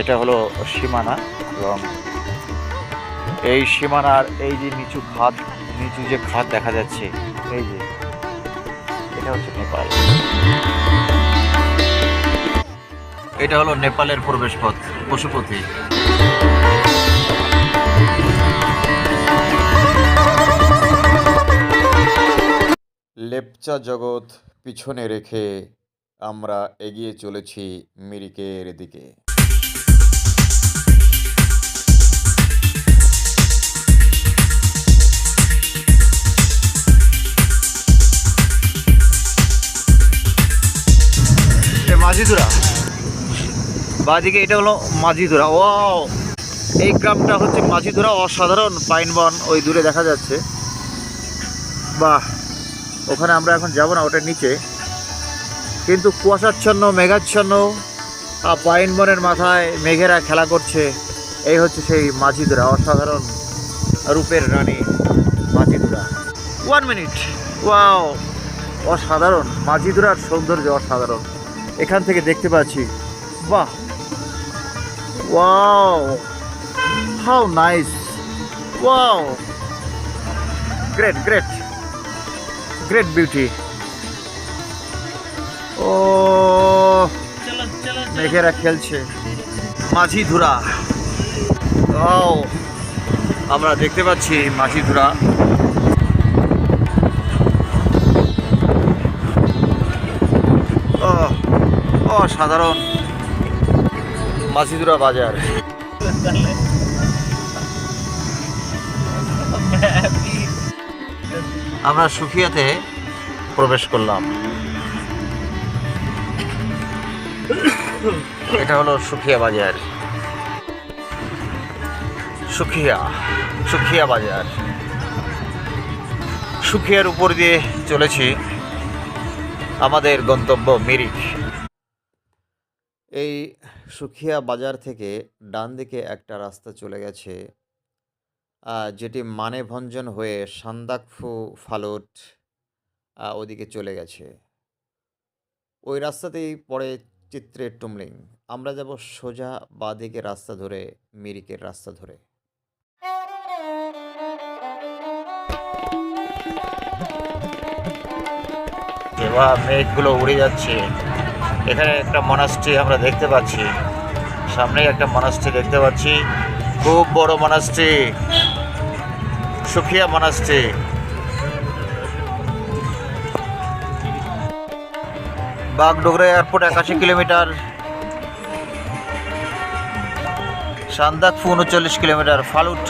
এটা হলো সীমানা এবং এই সীমানার এই যে নিচু খাত নিচু যে খাত দেখা যাচ্ছে, এই যে, এটা হচ্ছে নেপাল। এটা হলো নেপালের প্রবেশ পথ পশুপতি। লেপচা জগৎ পিছনে রেখে আমরা এগিয়ে চলেছি মিরিকের দিকে। মাঝিদুরা বাদিকে এটা হলো মাঝিদুরা ও এই গ্রামটা হচ্ছে মাঝিদুরা অসাধারণ পাইন বন ওই দূরে দেখা যাচ্ছে। বাহ! ওখানে আমরা এখন যাব না, ওটার নিচে। কিন্তু কুয়াশাচ্ছন্ন, মেঘাচ্ছন্ন পাইন বনের মাথায় মেঘেরা খেলা করছে। এই হচ্ছে সেই মাঝিদুরা অসাধারণ রূপের রানী মাঝিদুরা ওয়ান মিনিট। ওয়াও! অসাধারণ মাঝিদুরার সৌন্দর্য অসাধারণ। এখান থেকে দেখতে পাচ্ছি। বাহ! Wow! How nice! Wow! Great great! Great beauty! ও, মেঘেরা খেলছে। মাঝি ধুরা ও আমরা দেখতে পাচ্ছি মাঝি ধুরা অসাধারণ মাসিদুরা বাজার। আমরা সুখিয়াতে প্রবেশ করলাম। এটা হলো সুখিয়া বাজার। সুখিয়া সুখিয়া বাজার। সুখিয়ার উপর দিয়ে চলেছি। আমাদের গন্তব্য মিরিক। এই সুখিয়া বাজার থেকে ডান দিকে একটা রাস্তা চলে গেছে যেটি মানেভঞ্জন হয়ে সান্দাকফু ফালুট ওদিকে চলে গেছে। ওই রাস্তাতেই পড়ে চিত্রের টুমলিং। আমরা যাব সোজা বাঁদিকে রাস্তা ধরে, মিরিকের রাস্তা ধরে। মেঘগুলো উড়ে যাচ্ছে। এখানে একটা মনাস্ট্রি আমরা দেখতে পাচ্ছি। সামনে একটা মনাস্ট্রি দেখতে পাচ্ছি। খুব বড় monastery Sukhia monastery Bagdogra airport একাশি কিলোমিটার, সান্দাকফু উনচল্লিশ কিলোমিটার, ফালুট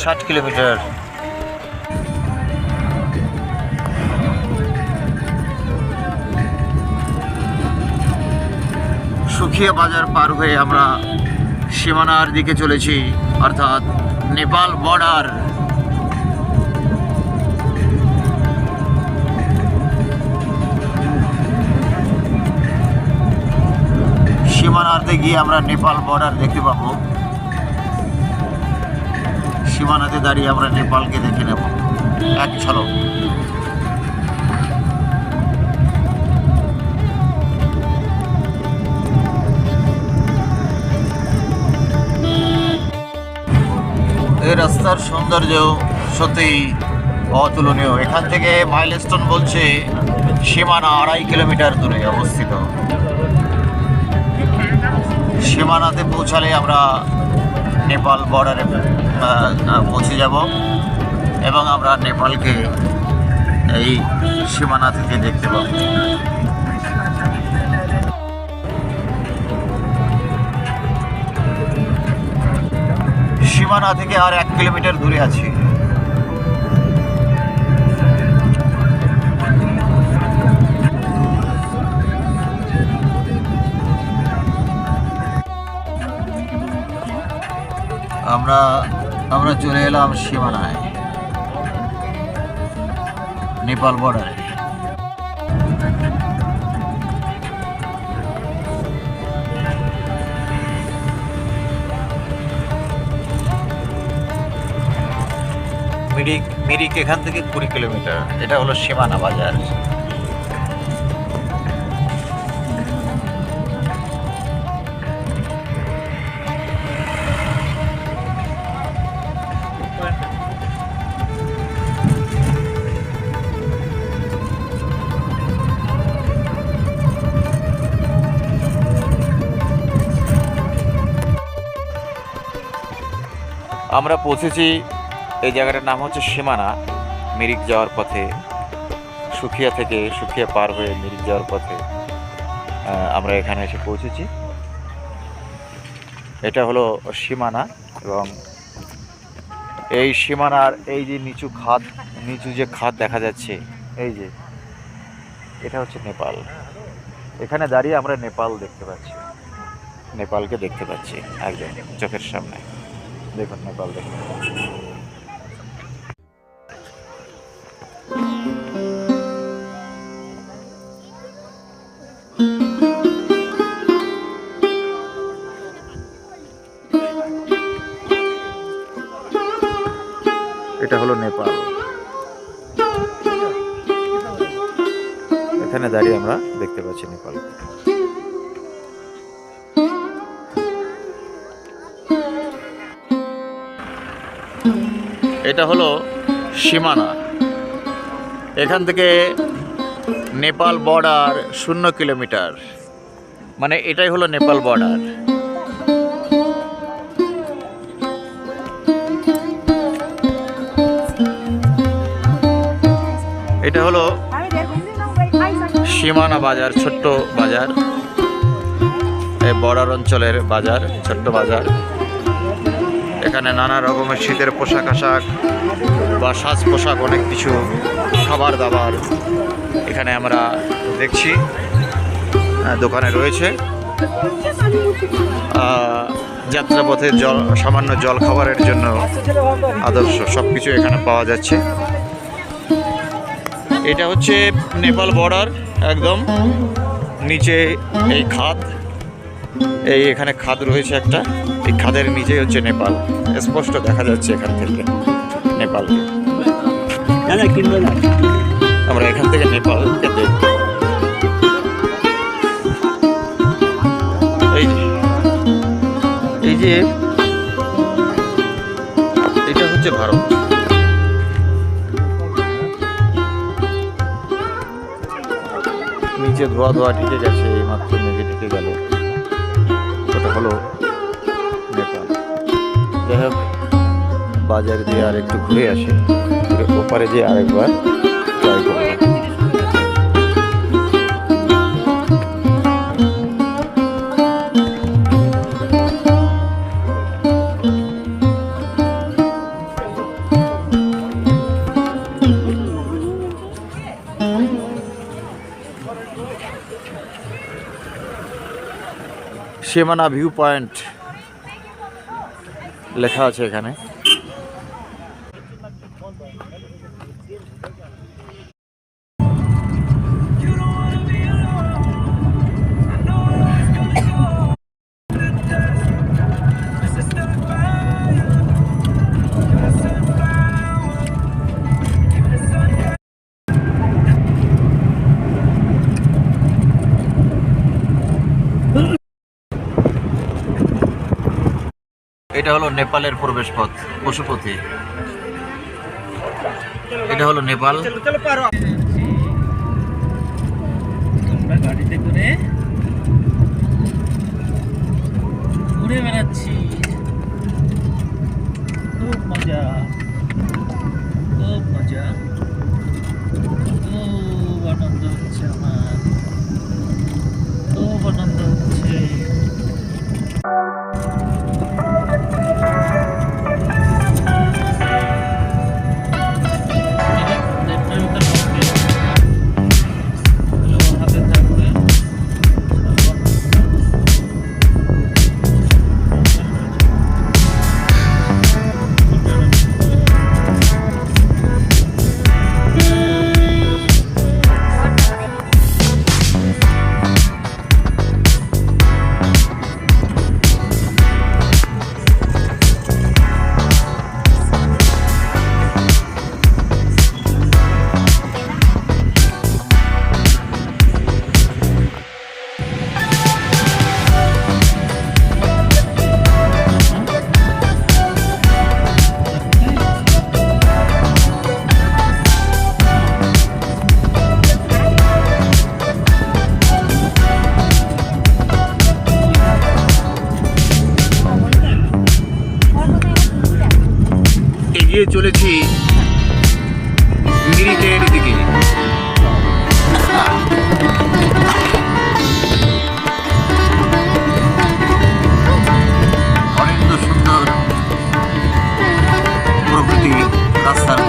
ষাট কিলোমিটার। সুখিয়া বাজার পার হয়ে আমরা সীমানার দিকে চলেছি, অর্থাৎ নেপাল বর্ডার সীমানাতে গিয়ে আমরা নেপাল বর্ডার দেখতে পাবো। সীমানাতে দাঁড়িয়ে আমরা নেপালকে দেখে নেব। এক ঝলক রাস্তার সৌন্দর্য সত্যিই অতুলনীয়। এখান থেকে মাইলস্টোন বলছে সীমানা আড়াই কিলোমিটার দূরে অবস্থিত। সীমানাতে পৌঁছালে আমরা নেপাল বর্ডারে পৌঁছে যাব এবং আমরা নেপালকে এই সীমানা থেকে দেখতে পাবো। সীমানা থেকে আর এক কিলোমিটার দূরে আছি। আমরা আমরা চলে এলাম সীমানায়। নেপাল বর্ডারে মিরিক মিরিক এখান থেকে কুড়ি কিলোমিটার। এটা হলো সীমানা বাজার। আমরা পৌঁছেছি এই জায়গাটার নাম হচ্ছে সীমানা। মিরিক যাওয়ার পথে, সুখিয়া থেকে সুখিয়া পার হয়ে মিরিক যাওয়ার পথে আমরা এখানে এসে পৌঁছেছি। এটা হলো সীমানা এবং এই সীমানার এই যে নিচু খাদ, নিচু যে খাদ দেখা যাচ্ছে, এই যে, এটা হচ্ছে নেপাল। এখানে দাঁড়িয়ে আমরা নেপাল দেখতে পাচ্ছি। নেপালকে দেখতে পাচ্ছি একদম চোখের সামনে। দেখুন, নেপাল দেখতে পাচ্ছি। দেখতে নেপাল এটা হলো সীমানা। এখান থেকে নেপাল বর্ডার শূন্য কিলোমিটার। মানে এটাই হলো নেপাল বর্ডার এটা হলো সীমানা বাজার, ছোট্ট বাজার। এই বর্ডার অঞ্চলের বাজার, ছোট্ট বাজার। এখানে নানা রকমের শীতের পোশাক আশাক বা সাজ পোশাক অনেক কিছু খাবার দাবার এখানে আমরা দেখছি দোকানে রয়েছে। যাত্রাপথে জল, সামান্য জল খাবারের জন্য আদর্শ সব কিছু এখানে পাওয়া যাচ্ছে। এটা হচ্ছে নেপাল বর্ডার। একদম। নিচে এই খাদ। এই এখানে খাদ রয়েছে একটা। এই খাদের নিচেই হচ্ছে নেপাল। স্পষ্ট দেখা যাচ্ছে এখান থেকে নেপাল আমরা এখান থেকে দেখব। এই যে এই যে, এটা হচ্ছে ভারত। নিচে ধোয়া ধোয়া ঢেকে গেছে এই মাত্র মেঘে ঢেকে গেল। ওটা হলো নেপাল। যাই হোক, বাজার দিয়ে আর একটু ঘুরে আসে। ওপারে যে আরেকবার সীমানা ভিউ পয়েন্ট লেখা আছে এখানে। এটা হলো নেপালের প্রবেশ পথ পশুপতি। এটা হলো নেপাল। আমরা গাড়িতে করে ঘুরে বেড়াচ্ছি। খুব মজা খুব মজা। খুব আনন্দ হচ্ছে আমার। খুব আনন্দ হচ্ছে। এগিয়ে চলেছি মিরিকের দিকে। অনেক সুন্দর প্রকৃতি রাস্তার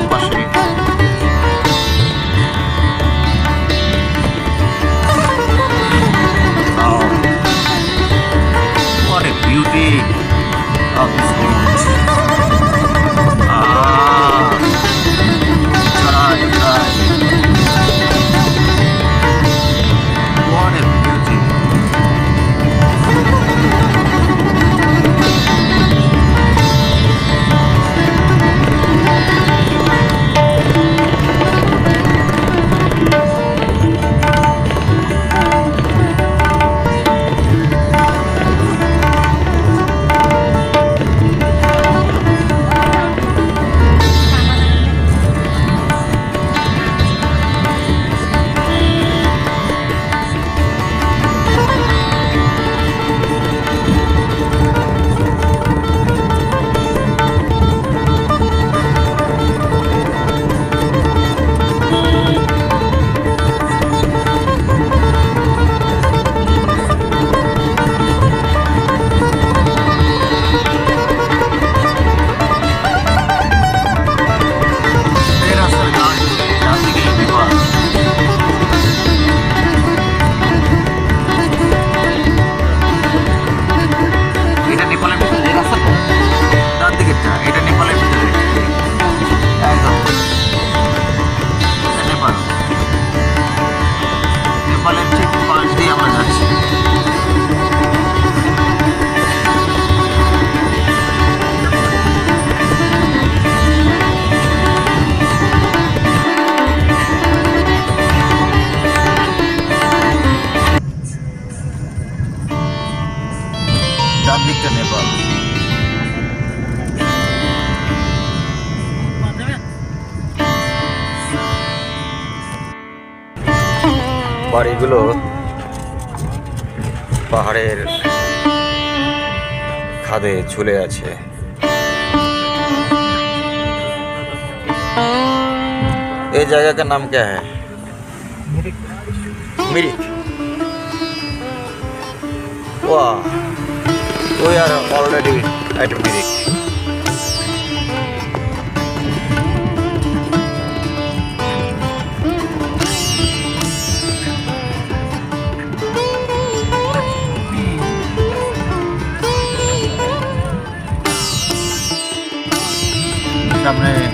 বাড়িগুলো পাহাড়ের খাদে ঝুলে আছে এই জায়গা का नाम क्या है मिरिक वाह we are already at Mirik সামনে দেখতে পাচ্ছি